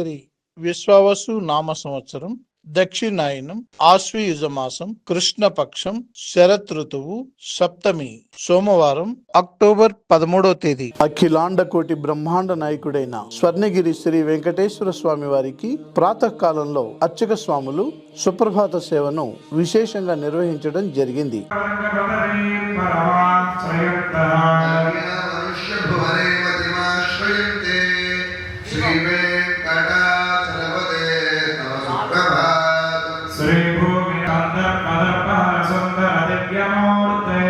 శ్రీ విశ్వావసు నామ సంవత్సరం దక్షిణాయనం ఆశ్వయుజ మాసం కృష్ణపక్షం శరత్ ఋతువు సప్తమి సోమవారం అక్టోబర్ పదమూడవ తేదీ. అఖిలాండ కోటి బ్రహ్మాండ నాయకుడైన స్వర్ణగిరి శ్రీ వెంకటేశ్వర స్వామి వారికి ప్రాతకాలంలో అర్చక స్వాములు సుప్రభాత సేవను విశేషంగా నిర్వహించడం జరిగింది. శ్రీభూమి సుందర దివ్యమూర్తే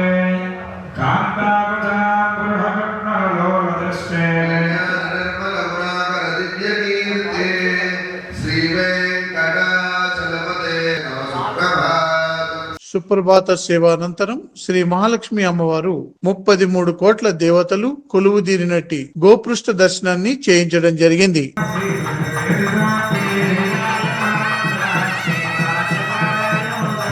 దివ్యకీర్తే శ్రీవేంకటాచలపదే తవ సుప్రభాతం సుప్రభాత సేవ అనంతరం శ్రీ మహాలక్ష్మి అమ్మవారు ముప్పది మూడు కోట్ల దేవతలు కొలువు తీరినట్టి గోపృష్ఠ దర్శనాన్ని చేయించడం జరిగింది.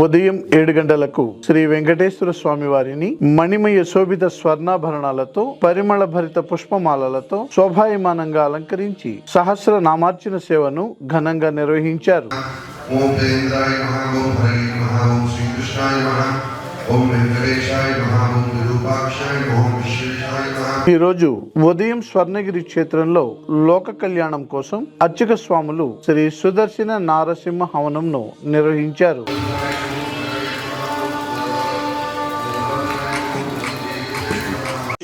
ఉదయం ఏడు గంటలకు శ్రీ వెంకటేశ్వర స్వామి వారిని మణిమయ శోభిత స్వర్ణాభరణాలతో పరిమళ భరిత పుష్పమాలలతో శోభాయమానంగా అలంకరించి సహస్ర నామార్చన సేవను ఘనంగా నిర్వహించారు. ఓం ఓం హరి నమః ఓం శ్రీకృష్ణాయ నమః ఓం వెంకటేశాయ నమః ఓం విరూపాక్షాయ నమః ఓం విశ్వేశాయ నమః ఈ రోజు ఉదయం స్వర్ణగిరి క్షేత్రంలో లోక కళ్యాణం కోసం అర్చక స్వాములు శ్రీ సుదర్శన నారసింహ హవనంను నిర్వహించారు.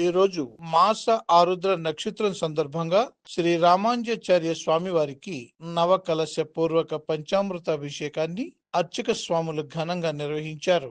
ఈ రోజు మాస ఆరుద్ర నక్షత్రం సందర్భంగా శ్రీ రామాంజాచార్య స్వామి వారికి నవ కలశ పూర్వక పంచామృత అభిషేకాన్ని అర్చక స్వాములు ఘనంగా నిర్వహించారు.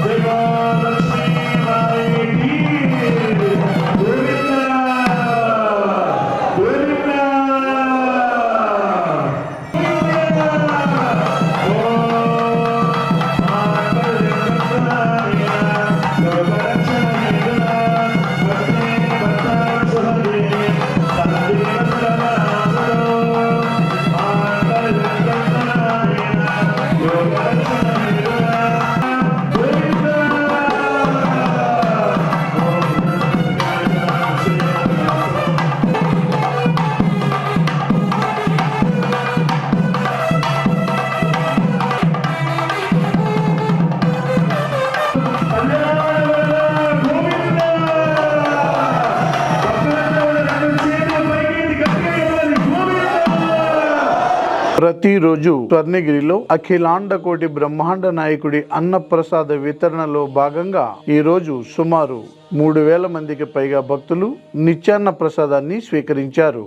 ప్రతిరోజు స్వర్ణగిరిలో అఖిలాండ కోటి బ్రహ్మాండ నాయకుడి అన్నప్రసాద వితరణలో భాగంగా ఈరోజు సుమారు మూడు వేల మందికి పైగా భక్తులు నిత్యాన్న ప్రసాదాన్ని స్వీకరించారు.